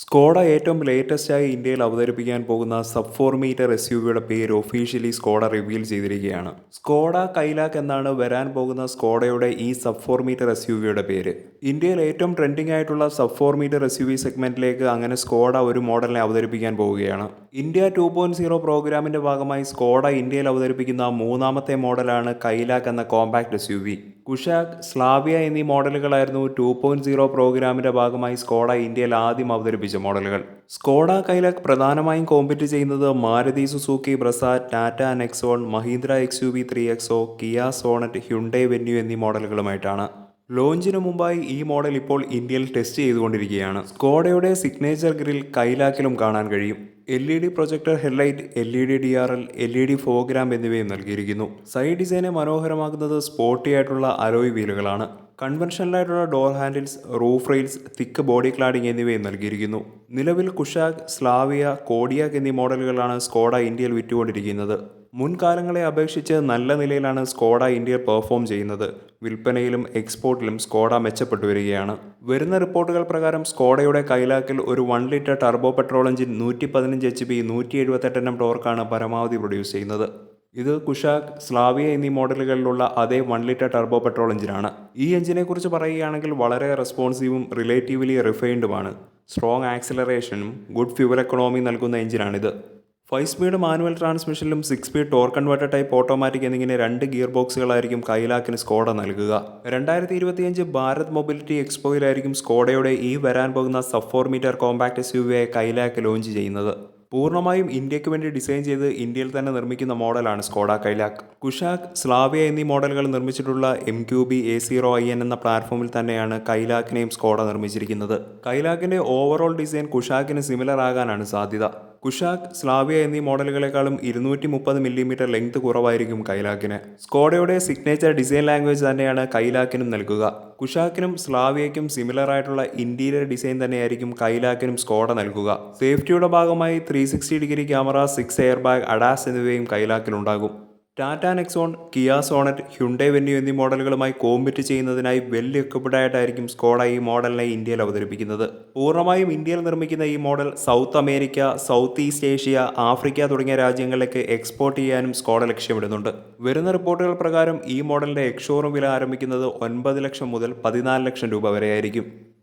Skoda ഏറ്റവും ലേറ്റസ്റ്റായി ഇന്ത്യയിൽ അവതരിപ്പിക്കാൻ പോകുന്ന sub four metre S U വിയുടെ പേര് ഒഫീഷ്യലി സ്കോഡ റിവീൽ ചെയ്തിരിക്കുകയാണ്. സ്കോഡ കൈലാക്ക് എന്നാണ് വരാൻ പോകുന്ന സ്കോഡയുടെ ഈ sub four metre S U വിയുടെ പേര്. ഇന്ത്യയിൽ ഏറ്റവും ട്രെൻഡിംഗ് ആയിട്ടുള്ള sub four metre S U V സെഗ്മെന്റിലേക്ക് അങ്ങനെ സ്കോഡ ഒരു മോഡലിനെ അവതരിപ്പിക്കാൻ പോവുകയാണ്. ഇന്ത്യ ടു പോയിന്റ് സീറോ പ്രോഗ്രാമിന്റെ ഭാഗമായി സ്കോഡ ഇന്ത്യയിൽ അവതരിപ്പിക്കുന്ന മൂന്നാമത്തെ മോഡലാണ് കൈലാക്ക് എന്ന compact S U V Kushaq Slavia എന്നീ മോഡലുകളായിരുന്നു ടു പോയിന്റ് സീറോ പ്രോഗ്രാമിന്റെ ഭാഗമായി സ്കോഡ ഇന്ത്യയിൽ ആദ്യം അവതരിപ്പിച്ച മോഡലുകൾ സ്കോഡ കൈലാക്ക് പ്രധാനമായും കോമ്പറ്റ് ചെയ്യുന്നത് Maruti Suzuki Brezza Tata Nexon Mahindra X U V three XO Kia Sonet Hyundai Venue എന്നീ മോഡലുകളുമായിട്ടാണ് ലോഞ്ചിന് മുമ്പായി ഈ മോഡൽ ഇപ്പോൾ ഇന്ത്യയിൽ ടെസ്റ്റ് ചെയ്തുകൊണ്ടിരിക്കുകയാണ്. സ്കോഡയുടെ സിഗ്നേച്ചർ ഗ്രിൽ കൈലാക്കിലും കാണാൻ കഴിയും. L E D projector headlight L E D D R L L E D ഫോഗ്രാം എന്നിവയും നൽകിയിരിക്കുന്നു. സൈഡ് ഡിസൈനെ മനോഹരമാക്കുന്നത് സ്പോർട്ടി ആയിട്ടുള്ള അലോയ് വീലുകളാണ്. കൺവെൻഷനലായിട്ടുള്ള door handles roof rails thick body cladding എന്നിവയും നൽകിയിരിക്കുന്നു. നിലവിൽ കുഷാഗ് സ്ലാവിയ കോഡിയാക് എന്നീ മോഡലുകളാണ് സ്കോഡ ഇന്ത്യയിൽ വിറ്റുകൊണ്ടിരിക്കുന്നത്. മുൻകാലങ്ങളെ അപേക്ഷിച്ച് നല്ല നിലയിലാണ് സ്കോഡ ഇന്ത്യ പെർഫോം ചെയ്യുന്നത്. വിൽപ്പനയിലും എക്സ്പോർട്ടിലും സ്കോഡ മെച്ചപ്പെട്ടു വരികയാണ്. വരുന്ന റിപ്പോർട്ടുകൾ പ്രകാരം സ്കോഡയുടെ കൈലാക്കിൽ ഒരു one litre turbo petrol engine നൂറ്റി പതിനഞ്ച് എച്ച് പി നൂറ്റി എഴുപത്തെട്ട് എണ്ണം ടോർക്കാണ് പരമാവധി പ്രൊഡ്യൂസ് ചെയ്യുന്നത്. ഇത് കുഷാക് സ്ലാവിയ എന്നീ മോഡലുകളിലുള്ള അതേ വൺ ലിറ്റർ ടർബോ പെട്രോൾ എഞ്ചിനാണ്. ഈ എഞ്ചിനെ കുറിച്ച് പറയുകയാണെങ്കിൽ വളരെ റെസ്പോൺസീവും റിലേറ്റീവ്ലി റിഫൈൻഡുമാണ്. സ്ട്രോങ് ആക്സിലറേഷനും ഗുഡ് ഫ്യൂവൽ എക്കണോമി നൽകുന്ന എഞ്ചിനാണിത്. Five speed manual ട്രാൻസ്മിഷനിലും six speed torque converter type automatic എന്നിങ്ങനെ രണ്ട് ഗിയർ ബോക്സുകളായിരിക്കും കൈലാക്കിന് സ്കോഡ നൽകുക. രണ്ടായിരത്തി ഇരുപത്തിയഞ്ച് ഭാരത് മൊബിലിറ്റി എക്സ്പോയിലായിരിക്കും സ്കോഡയുടെ ഈ വരാൻ പോകുന്ന sub four metre compact S U വിയെ Kylaq launch ചെയ്യുന്നത്. പൂർണമായും ഇന്ത്യയ്ക്ക് വേണ്ടി ഡിസൈൻ ചെയ്ത് ഇന്ത്യയിൽ തന്നെ നിർമ്മിക്കുന്ന മോഡലാണ് സ്കോഡ കൈലാക്ക്. കുഷാക് സ്ലാവിയ എന്നീ മോഡലുകൾ നിർമ്മിച്ചിട്ടുള്ള M Q B A zero I N എന്ന പ്ലാറ്റ്ഫോമിൽ തന്നെയാണ് കൈലാക്കിനെയും സ്കോഡ നിർമ്മിച്ചിരിക്കുന്നത്. കൈലാക്കിന്റെ ഓവറോൾ ഡിസൈൻ കുഷാക്കിന് സിമിലർ ആകാനാണ് സാധ്യത. കുഷാക് സ്ലാവിയ എന്നീ മോഡലുകളെക്കാളും ഇരുന്നൂറ്റി മുപ്പത് മില്ലിമീറ്റർ ലെങ്ത് കുറവായിരിക്കും കൈലാക്കിന്. സ്കോഡയുടെ സിഗ്നേച്ചർ ഡിസൈൻ ലാംഗ്വേജ് തന്നെയാണ് കൈലാക്കിനും നൽകുക. കുഷാക്കിനും സ്ലാവിയയ്ക്കും സിമിലർ ആയിട്ടുള്ള ഇന്റീരിയർ ഡിസൈൻ തന്നെയായിരിക്കും കൈലാക്കിനും സ്കോഡ നൽകുക. സേഫ്റ്റിയുടെ ഭാഗമായി three degree camera six air bag ADAS എന്നിവയും കൈലാക്കിലുണ്ടാകും. Tata Nexon Kia Sonet Hyundai Venue എന്നീ മോഡലുകളുമായി കോമ്പറ്റ് ചെയ്യുന്നതിനായി വെൽ സ്കോഡ ഈ മോഡലിനെ ഇന്ത്യയിൽ അവതരിപ്പിക്കുന്നത്. പൂർണമായും ഇന്ത്യയിൽ നിർമ്മിക്കുന്ന ഈ model South America South East Asia Africa തുടങ്ങിയ രാജ്യങ്ങളിലേക്ക് എക്സ്പോർട്ട് ചെയ്യാനും സ്കോഡ ലക്ഷ്യമിടുന്നുണ്ട്. വരുന്ന റിപ്പോർട്ടുകൾ പ്രകാരം ഈ മോഡലിന്റെ എക്സ്ഷോറും വില ആരംഭിക്കുന്നത് ഒൻപത് ലക്ഷം മുതൽ പതിനാല് ലക്ഷം രൂപ വരെയായിരിക്കും.